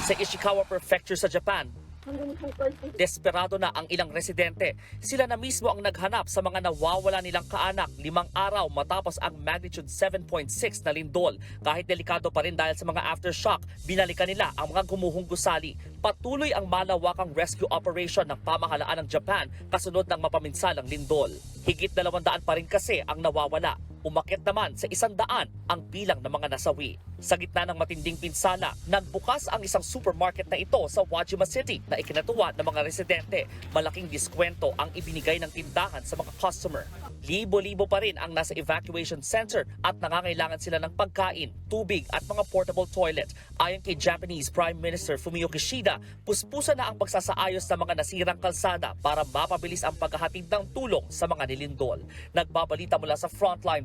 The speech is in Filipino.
Sa Ishikawa Prefecture sa Japan, Desperado na ang ilang residente. Sila na mismo ang naghanap sa mga nawawala nilang kaanak limang araw matapos ang magnitude 7.6 na lindol. Kahit delikado pa rin dahil sa mga aftershock, binalikan nila ang mga gumuhong gusali. Patuloy ang malawakang rescue operation ng pamahalaan ng Japan kasunod ng mapaminsalang lindol. Higit dalawandaan pa rin kasi ang nawawala. Umakit naman sa isang daan ang bilang ng mga nasawi. Sa gitna ng matinding pinsala, nagbukas ang isang supermarket na ito sa Wajima City na ikinatuwa ng mga residente. Malaking diskwento ang ibinigay ng tindahan sa mga customer. Libo-libo pa rin ang nasa evacuation center at nangangailangan sila ng pagkain, tubig at mga portable toilet. Ayon kay Japanese Prime Minister Fumio Kishida, puspusa na ang pagsasaayos ng mga nasirang kalsada para mapabilis ang paghahatid ng tulong sa mga nilindol. Nagbabalita mula sa Frontline,